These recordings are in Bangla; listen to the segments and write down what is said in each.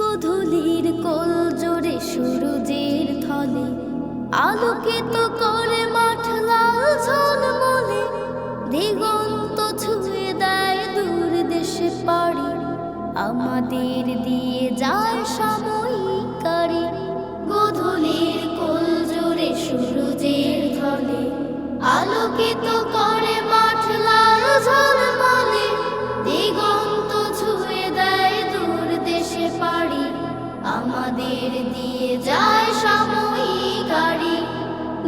গোধূলির কোল জোরে সূরজের থলে আলোকিত করে মাঠ লাল ঝলমলে। দিগন্ত ছুঁয়ে দেয় দূর দেশে পাড়ি। আমাদের দিয়ে যায় সাময়িক গাড়ি গোধূলির কোল জোরে সূরজের থলে আলোকিত করে যায় সাময়িক গাড়ি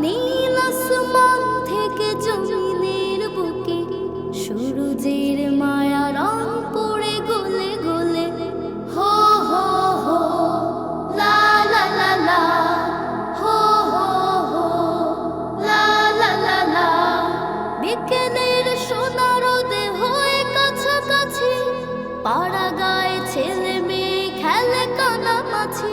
নীল আসমান থেকে জমিনের বুকে সূরজের মায়া রং গলে গলে। হো হো হো, লা লা হো লা লা লা লা। বিকেলের সোনা রোদে কাছাকাছি পাড়া গায়ে ছেলে মেয়ে খেলে কানামাছি।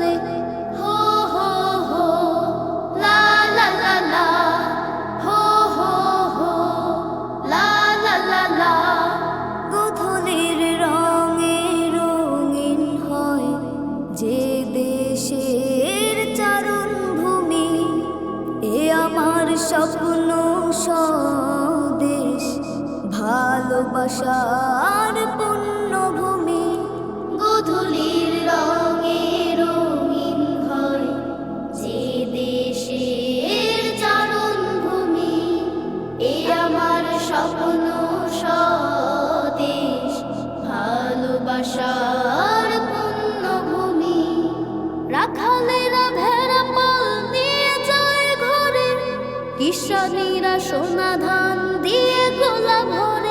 ভালোবাসার পুণ্যভূমি গোধূলির রঙে রঙিন হয় যে দেশের চারণ ভূমি এ আমার স্বপ্ন স্বদেশ, ভালোবাসার পুণ্যভূমি রাখালেরা ভেড়া পাল নিয়ে যায় ঘরে কিষানীরা সোনা ধান দিয়ে গোলা ভরে।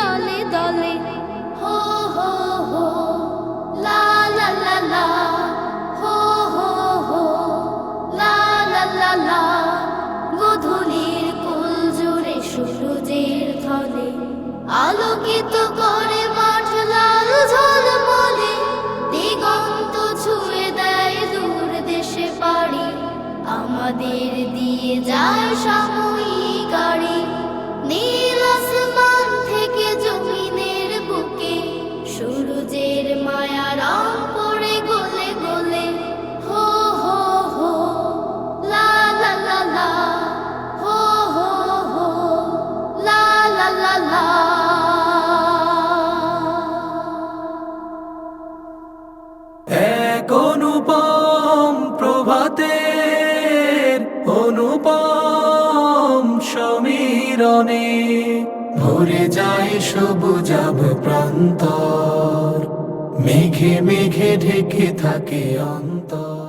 থলে আলোকিত করে মাঠ লাল ঝলমলে, দিগন্ত ছুঁয়ে দেয় দূর দেশে পাড়ি, আমাদের দিয়ে যায় সাময়িক অনুপম সমীরণে ভরে যায় সবুজাব প্রান্তর। মেঘে মেঘে ঢেকে থাকে অন্তর।